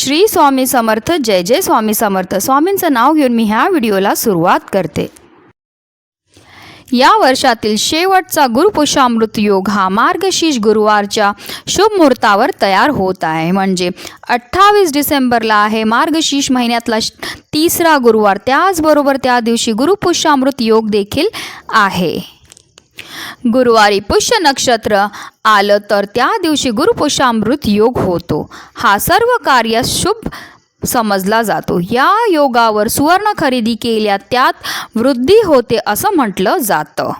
श्री स्वामी समर्थ जय जय स्वामी समर्थ. स्वामींचं नाव घेऊन मी ह्या व्हिडिओला सुरुवात करते. या वर्षातील शेवटचा गुरुपुषामृत योग हा मार्गशीर्ष गुरुवारच्या शुभ मुहूर्तावर तयार होत आहे. म्हणजे अठ्ठावीस डिसेंबरला आहे. मार्गशीर्ष महिन्यातला तिसरा गुरुवार. त्याचबरोबर त्या दिवशी गुरुपुषामृत योग देखील आहे. गुरुवारी पुष्य नक्षत्र आलं तर त्या दिवशी गुरुपुषामृत योग होतो. हा सर्व कार्य शुभ समजला जातो. या योगावर सुवर्ण खरेदी केल्या त्यात वृद्धी होते असं म्हटलं जातं.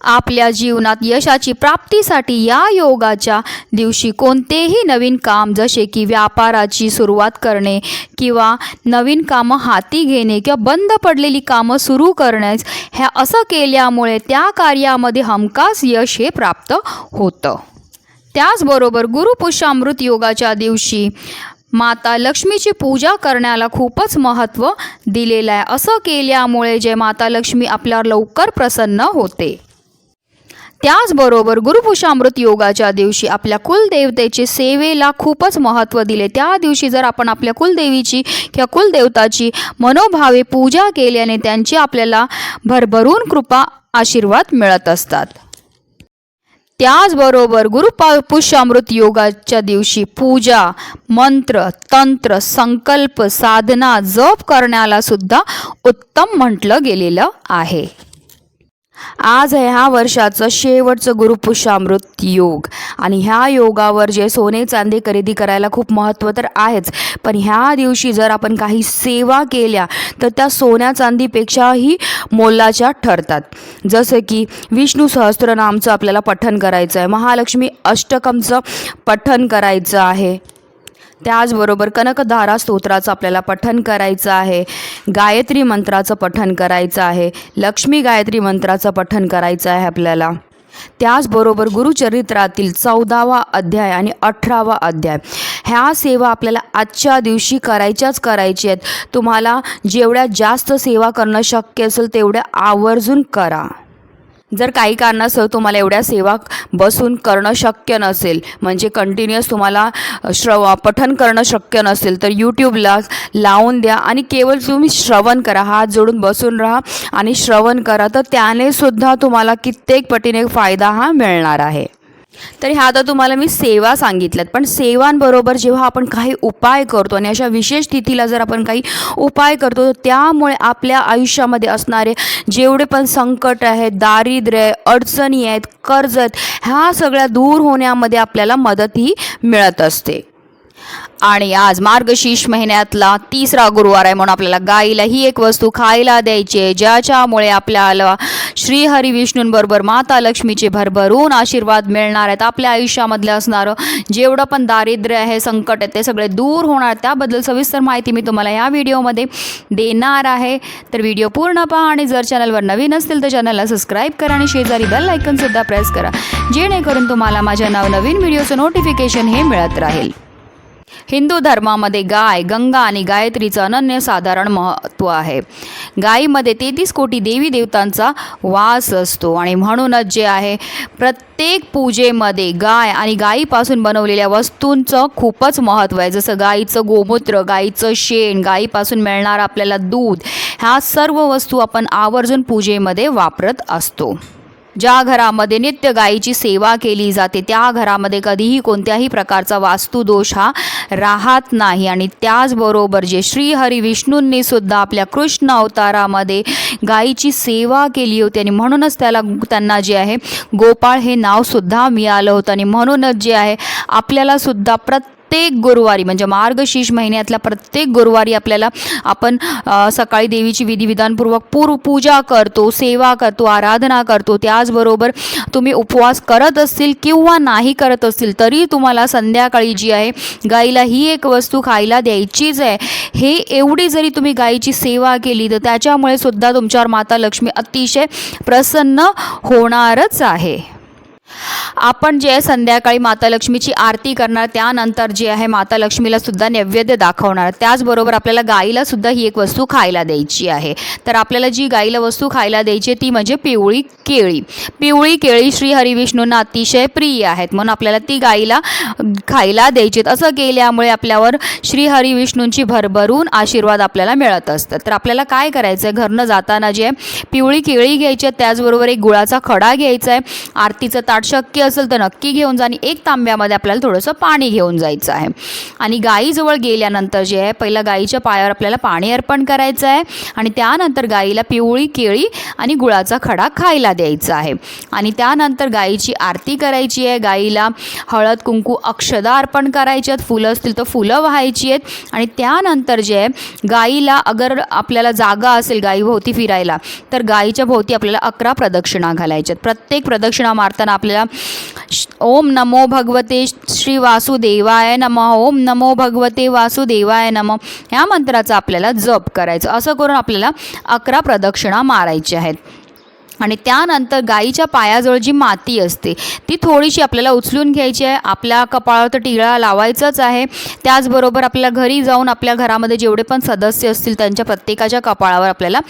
आपल्या जीवनात यशाची प्राप्तीसाठी या योगाच्या दिवशी कोणतेही नवीन काम जसे की व्यापाराची सुरुवात करणे किंवा नवीन कामं हाती घेणे किंवा बंद पडलेली कामं सुरू करण्यास ह्या असं केल्यामुळे त्या कार्यामध्ये हमखास यश हे प्राप्त होतं. त्याचबरोबर गुरुपुष्यामृत योगाच्या दिवशी माता लक्ष्मीची पूजा करण्याला खूपच महत्त्व दिलेलं आहे. असं केल्यामुळे जे माता लक्ष्मी आपल्यावर लवकर प्रसन्न होते. त्याचबरोबर गुरुपुषामृत योगाच्या दिवशी आपल्या कुलदेवतेचे सेवेला खूपच महत्त्व दिले. त्या दिवशी जर आपण आपल्या कुलदेवीची किंवा कुलदेवताची मनोभावे पूजा केल्याने त्यांची आपल्याला भरभरून कृपा आशीर्वाद मिळत असतात. त्याचबरोबर गुरुपा पुष्यामृत योगाच्या दिवशी पूजा मंत्र तंत्र संकल्प साधना जप करण्याला सुद्धा उत्तम म्हटलं गेलेलं आहे. आज आहे ह्या वर्षाचं शेवटचं गुरुपुषामृत योग. आणि ह्या योगावर जे सोने चांदी खरेदी करायला खूप महत्त्व तर आहेच. पण ह्या दिवशी जर आपण काही सेवा केल्या तर त्या सोन्या चांदीपेक्षाही मोलाच्या ठरतात. जसं की विष्णू सहस्त्रनामचं आपल्याला पठण करायचं आहे महालक्ष्मी अष्टकमचं पठण करायचं आहे. त्याचबरोबर कनकधारा स्तोत्राचं आपल्याला पठन करायचं आहे. गायत्री मंत्राचं पठन करायचं आहे. लक्ष्मी गायत्री मंत्राचं पठन करायचं आहे आपल्याला. त्याचबरोबर गुरुचरित्रातील चौदावा अध्याय आणि अठरावा अध्याय. ह्या सेवा आपल्याला आजच्या दिवशी करायच्याच करायची आहेत. तुम्हाला जेवढ्या जास्त सेवा करणं शक्य असेल तेवढ्या आवर्जून करा. जर काही कारणास्तव तुम्हाला एवढ्या सेवा बसून करणं शक्य नसेल म्हणजे कंटिन्युअस तुम्हाला श्रव पठन करणं शक्य नसेल तर यूट्यूबला लावून द्या आणि केवळ तुम्ही श्रवण करा हात जोडून बसून राहा आणि श्रवण करा तर त्याने सुद्धा तुम्हाला कित्येक पटीने फायदा हा मिळणार आहे. तर ह्या आता तुम्हाला मी सेवा सांगितल्यात. पण सेवांबरोबर जेव्हा आपण काही उपाय करतो आणि अशा विशेष तिथीला जर आपण काही उपाय करतो तर त्यामुळे आपल्या आयुष्यामध्ये असणारे जेवढे पण संकट आहेत दारिद्र्य आहे अडचणी आहेत कर्ज आहेत ह्या सगळ्या दूर होण्यामध्ये आपल्याला मदतही मिळत असते. आणि आज मार्गशीर्ष महिन्यातला तिसरा गुरुवार आहे म्हणून आपल्याला गाईला ही एक वस्तू खायला द्यायची आहे ज्याच्यामुळे आपल्याला श्री हरी विष्णूंबरोबर माता लक्ष्मीचे भरभरून आशीर्वाद मिळणार आहेत. आपल्या आयुष्यामधलं असणारं जेवढं पण दारिद्र्य आहे संकट आहे ते सगळे दूर होणार. त्याबद्दल सविस्तर माहिती मी तुम्हाला या व्हिडिओमध्ये देणार आहे. तर व्हिडिओ पूर्ण पहा आणि जर चॅनलवर नवीन असतील तर चॅनलला सबस्क्राईब करा आणि शेजारी बेल आयकनसुद्धा प्रेस करा जेणेकरून तुम्हाला माझ्या नवनवीन व्हिडिओचं नोटिफिकेशन हे मिळत राहील. हिंदू धर्मामध्ये गाय गंगा आणि गायत्रीचं अनन्यसाधारण महत्त्व आहे. गायीमध्ये तेहतीस कोटी देवी देवतांचा वास असतो आणि म्हणूनच जे आहे प्रत्येक पूजेमध्ये गाय आणि गायीपासून बनवलेल्या वस्तूंचं खूपच महत्त्व आहे. जसं गाईचं गोमूत्र गाईचं शेण गायीपासून मिळणारं आपल्याला दूध ह्या सर्व वस्तू आपण आवर्जून पूजेमध्ये वापरत असतो. ज्या घरामध्ये नित्य गायीची सेवा केली जाते त्या घरामध्ये कधीही कोणत्याही प्रकारचा वास्तुदोष हा राहत नाही. आणि त्याचबरोबर जे श्रीहरी विष्णूंनी सुद्धा आपल्या कृष्ण अवतारामध्ये गायीची सेवा केली होती आणि म्हणूनच त्याला त्यांना जे आहे गोपाळ हे नावसुद्धा मिळालं होतं. आणि म्हणूनच जे आहे आपल्याला सुद्धा प्रत्येक प्रत्येक गुरुवारी म्हणजे मार्गशीर्ष महिन्यातल्या प्रत्येक गुरुवारी आपल्याला आपण सकाळी देवीची विधिविधानपूर्वक पूर्व पूजा करतो सेवा करतो आराधना करतो. त्याचबरोबर तुम्ही उपवास करत असतील किंवा नाही करत असतील तरी तुम्हाला संध्याकाळी जी आहे गाईला ही एक वस्तू खायला द्यायचीच आहे. हे एवढी जरी तुम्ही गाईची सेवा केली तर त्याच्यामुळे सुद्धा तुमच्यावर माता लक्ष्मी अतिशय प्रसन्न होणारच आहे. आपण जे आहे संध्याकाळी माता लक्ष्मीची आरती करणार त्यानंतर जे आहे माता लक्ष्मीला सुद्धा नैवेद्य दाखवणार. त्याचबरोबर आपल्याला गाईला सुद्धा ही एक वस्तू खायला द्यायची आहे. तर आपल्याला जी गाईला वस्तू खायला द्यायची ती म्हणजे पिवळी केळी. पिवळी केळी श्री हरिविष्णूंना अतिशय प्रिय आहेत. म्हणून आपल्याला ती गाईला खायला द्यायची आहेत. असं केल्यामुळे आपल्यावर श्री हरिविष्णूंची भरभरून आशीर्वाद आपल्याला मिळत असतात. तर आपल्याला काय करायचं आहे घरनं जाताना जे आहे पिवळी केळी घ्यायची आहेत त्याचबरोबर एक गुळाचा खडा घ्यायचा आहे. आरतीचं ताट शक्य असेल तर नक्की घेऊन जा आणि एक तांब्यामध्ये आपल्याला थोडंसं पाणी घेऊन जायचं आहे. आणि गाईजवळ गेल्यानंतर जे आहे पहिलं गाईच्या पायावर आपल्याला पाणी अर्पण करायचं आहे आणि त्यानंतर गाईला पिवळी केळी आणि गुळाचा खडा खायला द्यायचा आहे. आणि त्यानंतर गाईची आरती करायची आहे. गाईला हळद कुंकू अक्षदा अर्पण करायची आहेत. फुलं असतील तर फुलं व्हायची आहेत. आणि त्यानंतर जे आहे गाईला अगर आपल्याला जागा असेल गाईभोवती फिरायला तर गाईच्या भोवती आपल्याला अकरा प्रदक्षिणा घालायच्या आहेत. प्रत्येक प्रदक्षिणा मारताना आपल्याला आपल्याला ओम नमो भगवते श्री वासुदेवाय नम. ओम नमो भगवते वासुदेवाय नम. ह्या मंत्राचा आपल्याला जप करायचं. असं करून आपल्याला अकरा प्रदक्षिणा मारायच्या आहेत. आणि त्यानंतर गाईच्या पायाजवळ जी माती असते ती थोडीशी आपल्याला उचलून घ्यायची आहे. आपल्या कपाळावर तर टिळा लावायचाच आहे. त्याचबरोबर आपल्या घरी जाऊन आपल्या घरामध्ये जेवढे पण सदस्य असतील त्यांच्या प्रत्येकाच्या कपाळावर आपल्याला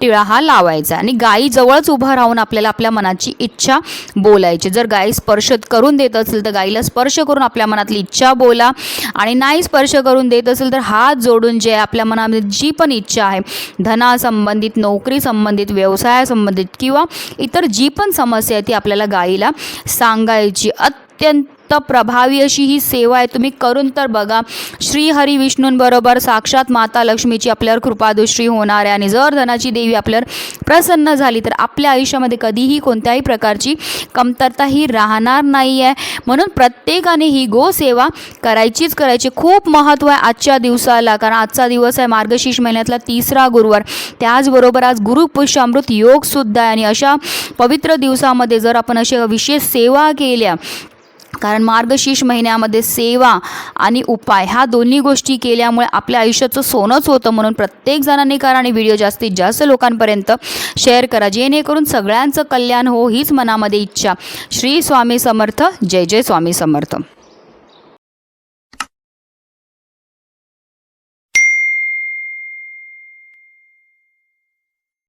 टिळा हा लावायचा आणि गाईजवळच उभं राहून आपल्याला आपल्या मनाची इच्छा बोलायची. जर गाई स्पर्श करून देत असेल तर गाईला स्पर्श करून आपल्या मनातली इच्छा बोला. आणि नाही स्पर्श करून देत असेल तर हात जोडून जे आहे आपल्या मनामध्ये जी पण इच्छा आहे धनासंबंधित नोकरी संबंधित व्यवसायासंबंधित किंवा इतर जी पण समस्या आहे ती आपल्याला गाईला सांगायची अत्यंत प्रभावी अशी ही सेवा आहे. तुम्ही करून तर बघा. श्री हरी विष्णूंबरोबर साक्षात माता लक्ष्मीची आपल्यावर कृपादुश्री होणार आहे. आणि जर धनाची देवी आपल्यावर प्रसन्न झाली तर आपल्या आयुष्यामध्ये कधीही कोणत्याही प्रकारची कमतरता ही राहणार नाही आहे म्हणून प्रत्येकाने ही गोसेवा करायचीच करायची. खूप महत्त्व आहे आजच्या दिवसाला कारण आजचा दिवस आहे मार्गशीर्ष महिन्यातला तिसरा गुरुवार. त्याचबरोबर आज गुरुपुष्यामृत योगसुद्धा आहे. आणि अशा पवित्र दिवसामध्ये जर आपण अशा विशेष सेवा केल्या कारण मार्गशीर्ष महिन्यामध्ये सेवा आणि उपाय ह्या दोन्ही गोष्टी केल्यामुळे आपल्या आयुष्याचं सोनंच होतं म्हणून प्रत्येक जणांनी करा आणि व्हिडिओ जास्तीत जास्त लोकांपर्यंत शेअर करा जेणेकरून सगळ्यांचं कल्याण हो हीच मनामध्ये इच्छा. श्री स्वामी समर्थ. जय जय स्वामी समर्थ.